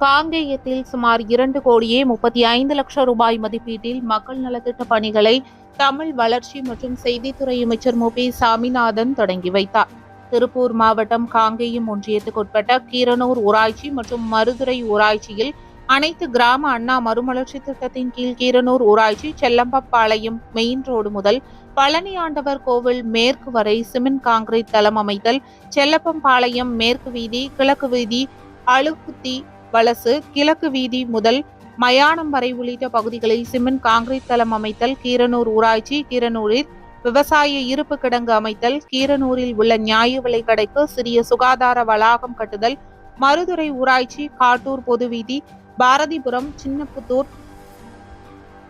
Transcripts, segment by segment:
காங்கேயத்தில் சுமார் இரண்டு கோடியே முப்பத்தி ஐந்து லட்சம் ரூபாய் மதிப்பீட்டில் மக்கள் நலத்திட்ட பணிகளை தமிழ் வளர்ச்சி மற்றும் செய்தித்துறை அமைச்சர் மு. பி. சாமிநாதன் தொடங்கி வைத்தார். திருப்பூர் மாவட்டம் காங்கேயம் ஒன்றியத்துக்குட்பட்ட கீரனூர் ஊராட்சி மற்றும் மருதுரை ஊராட்சியில் அனைத்து கிராம அண்ணா மறுமலர்ச்சி திட்டத்தின் கீழ் கீரனூர் ஊராட்சி செல்லம்பப்பாளையம் மெயின் ரோடு முதல் பழனி ஆண்டவர் கோவில் மேற்கு வரை சிமெண்ட் காங்கிரீட் தளம் அமைத்தல் செல்லப்பம்பாளையம் மேற்கு வீதி கிழக்கு வீதி அழுக்குத்தி வலசு கிழக்கு வீதி முதல் மயானம் வரை உள்ளிட்ட பகுதிகளில் சிமெண்ட் காங்கிரீட் தளம் அமைத்தல் கீரனூர் ஊராட்சி கீரனூரில் விவசாய இருப்பு கிடங்கு அமைத்தல் கீரனூரில் உள்ள நியாய விலை கடைக்கு சிறிய சுகாதார வளாகம் கட்டுதல் மருதுரை ஊராட்சி Kattur பொதுவீதி Bharathipuram Chinnaputhur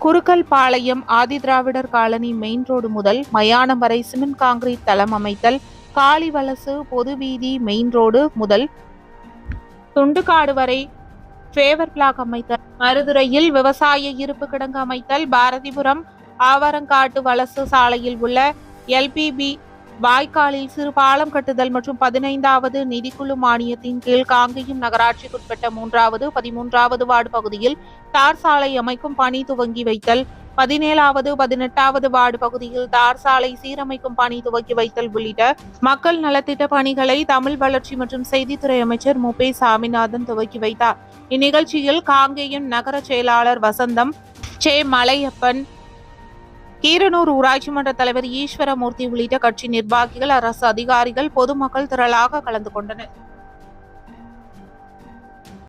Gurukkalpalayam Adidravidar colony main road முதல் மயானம் வரை சிமெண்ட் காங்கிரீட் தளம் அமைத்தல் காளிவலசு பொதுவீதி மெயின் ரோடு முதல் துண்டுக்காடு வரை ஃபேவர் பிளாக் அமைத்தல் மருதுரையில் விவசாய இருப்பு கிடங்கு அமைத்தல் பாரதிபுரம் ஆவரங்காட்டு வலசு சாலையில் உள்ள எல்பிபி வாய்க்காலில் சிறு பாலம் கட்டுதல் மற்றும் பதினைந்தாவது நிதிக்குழு மானியத்தின் கீழ் காங்கேயம் நகராட்சிக்குட்பட்ட மூன்றாவது பதிமூன்றாவது வார்டு பகுதியில் தார் சாலை அமைக்கும் பணி துவங்கி வைத்தல் பதினேழாவது பதினெட்டாவது வார்டு பகுதியில் தார் சாலை சீரமைக்கும் பணி துவக்கி வைத்தல் உள்ளிட்ட மக்கள் நலத்திட்ட பணிகளை தமிழ் வளர்ச்சி மற்றும் செய்தித்துறை அமைச்சர் மு பே சாமிநாதன் துவக்கி வைத்தார். இந்நிகழ்ச்சியில் காங்கேயம் நகர செயலாளர் வசந்தம் சே. மலையப்பன் கீரனூர் ஊராட்சி மன்ற தலைவர் ஈஸ்வரமூர்த்தி உள்ளிட்ட கட்சி நிர்வாகிகள் அரசு அதிகாரிகள் பொதுமக்கள் திரளாக கலந்து கொண்டனர்.